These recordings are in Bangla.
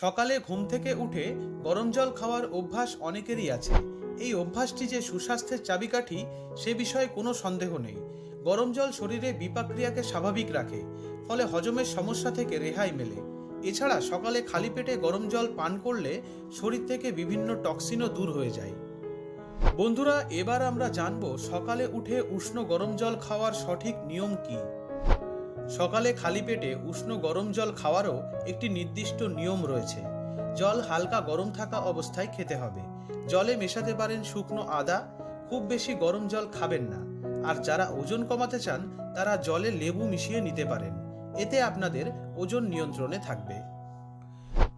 সকালে ঘুম থেকে উঠে গরম জল খাওয়ার অভ্যাস অনেকেরই আছে। এই অভ্যাসটি যে সুস্বাস্থ্যের চাবিকাঠি, সে বিষয়ে কোনো সন্দেহ নেই। গরম জল শরীরে বিপাক্রিয়াকে স্বাভাবিক রাখে, ফলে হজমের সমস্যা থেকে রেহাই মেলে। এছাড়া সকালে খালি পেটে গরম জল পান করলে শরীর থেকে বিভিন্ন টক্সিনও দূর হয়ে যায়। বন্ধুরা, এবার আমরা জানব সকালে উঠে উষ্ণ গরম জল খাওয়ার সঠিক নিয়ম কী। সকালে খালি পেটে উষ্ণ গরম জল খাওয়ারও একটি নির্দিষ্ট নিয়ম রয়েছে। জল হালকা গরম থাকা অবস্থায় খেতে হবে। জলে মেশাতে পারেন শুকনো আদা, খুব বেশি গরম জল খাবেন না। আর যারা ওজন কমাতে চান, তারা জলে লেবু মিশিয়ে নিতে পারেন। এতে আপনাদের ওজন নিয়ন্ত্রণে থাকবে।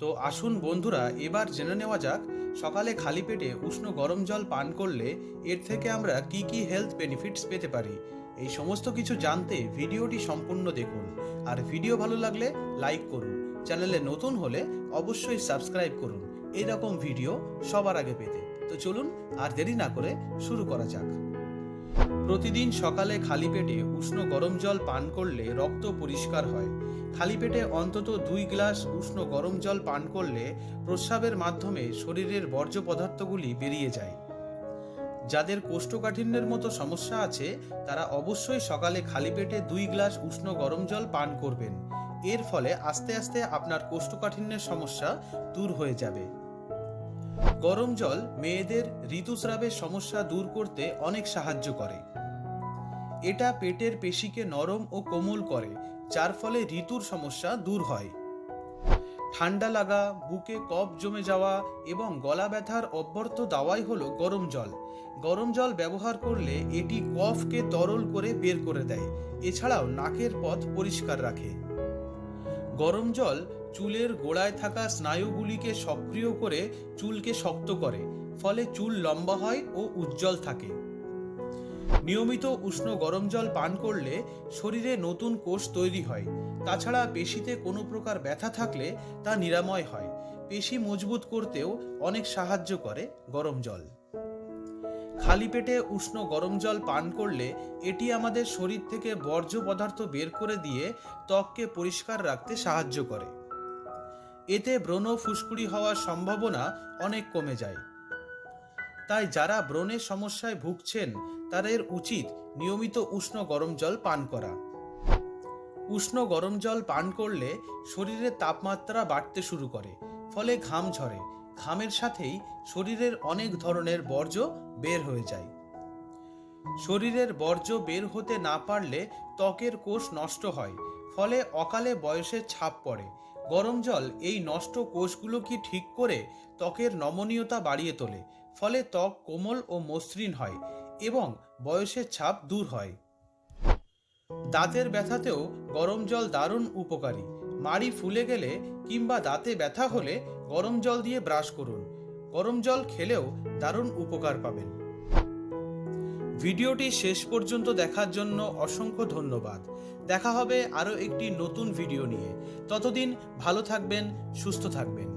তো আসুন বন্ধুরা, এবার জেনে নেওয়া যাক, সকালে খালি পেটে উষ্ণ গরম জল পান করলে এর থেকে আমরা কি কি হেলথ বেনিফিটস পেতে পারি? এই সমস্ত কিছু জানতে ভিডিওটি সম্পূর্ণ দেখুন। আর ভিডিও ভালো লাগলে লাইক করুন। চ্যানেলে নতুন হলে অবশ্যই সাবস্ক্রাইব করুন। এই রকম ভিডিও সবার আগে পেতে। তো চলুন, আর দেরি না করে শুরু করা যাক। প্রতিদিন সকালে খালি পেটে উষ্ণ গরম জল পান করলে রক্ত পরিষ্কার হয়। খালি পেটে অন্তত দুই গ্লাস উষ্ণ গরম জল পান করলে প্রস্রাবের মাধ্যমে শরীরের বর্জ্য পদার্থগুলি বেরিয়ে যায়। যাদের কোষ্ঠকাঠিন্যের মতো সমস্যা আছে, তারা অবশ্যই সকালে খালি পেটে দুই গ্লাস উষ্ণ গরম জল পান করবেন। এর ফলে আস্তে আস্তে আপনার কোষ্ঠকাঠিন্যের সমস্যা দূর হয়ে যাবে। গরম জল মেয়েদের ঋতুস্রাবের সমস্যা দূর করতে অনেক সাহায্য করে। এটা পেটের পেশিকে নরম ও কোমল করে যার ফলে ঋতুর সমস্যা দূর হয়। ঠান্ডা লাগা, বুকে কফ জমে যাওয়া এবং গলা ব্যথার অব্যর্থ দাওয়াই হলো গরম জল। গরম জল ব্যবহার করলে এটি কফকে তরল করে বের করে দেয়, এছাড়াও নাকের পথ পরিষ্কার রাখে। গরম জল চুলের গোড়ায় থাকা স্নায়ুগুলিকে সক্রিয় করে চুলকে শক্ত করে, ফলে চুল লম্বা হয় ও উজ্জ্বল থাকে। নিয়মিত উষ্ণ গরম জল পান করলে শরীরে নতুন কোষ তৈরি হয়। তাছাড়া পেশিতে কোনো প্রকার ব্যথা থাকলে তা নিরাময় হয়। পেশি মজবুত করতেও অনেক সাহায্য করে গরম জল। খালি পেটে উষ্ণ গরম জল পান করলে এটি আমাদের শরীর থেকে বর্জ্য পদার্থ বের করে দিয়ে ত্বককে পরিষ্কার রাখতে সাহায্য করে। এতে ব্রণ ফুসকুড়ি হওয়ার সম্ভাবনা অনেক কমে যায়। তাই যারা ব্রণের সমস্যায় ভুগছেন তাদের উচিত নিয়মিত উষ্ণ গরম জল পান করা। উষ্ণ গরম জল পান করলে শরীরের তাপমাত্রা বাড়তে শুরু করে, ফলে ঘাম ঝরে। ঘামের সাথেই শরীরের অনেক ধরনের বর্জ্য বের হয়ে যায়। শরীরের বর্জ্য বের হতে না পারলে ত্বকের কোষ নষ্ট হয়, ফলে অকালে বয়সের ছাপ পড়ে। গরম জল এই নষ্ট কোষগুলোকে ঠিক করে ত্বকের নমনীয়তা বাড়িয়ে তোলে, ফলে ত্বক কোমল ও মসৃণ হয়। এবং বয়সের ছাপ দূর হয়। দাঁতের ব্যথাতেও গরম জল দারুণ উপকারী। মাড়ি ফুলে গেলে কিংবা দাঁতে ব্যথা হলে গরম জল দিয়ে ব্রাশ করুন। গরম জল খেলেও দারুণ উপকার পাবেন। ভিডিওটি শেষ পর্যন্ত দেখার জন্য অসংখ্য ধন্যবাদ। দেখা হবে আরও একটি নতুন ভিডিও নিয়ে। ততদিন ভালো থাকবেন, সুস্থ থাকবেন।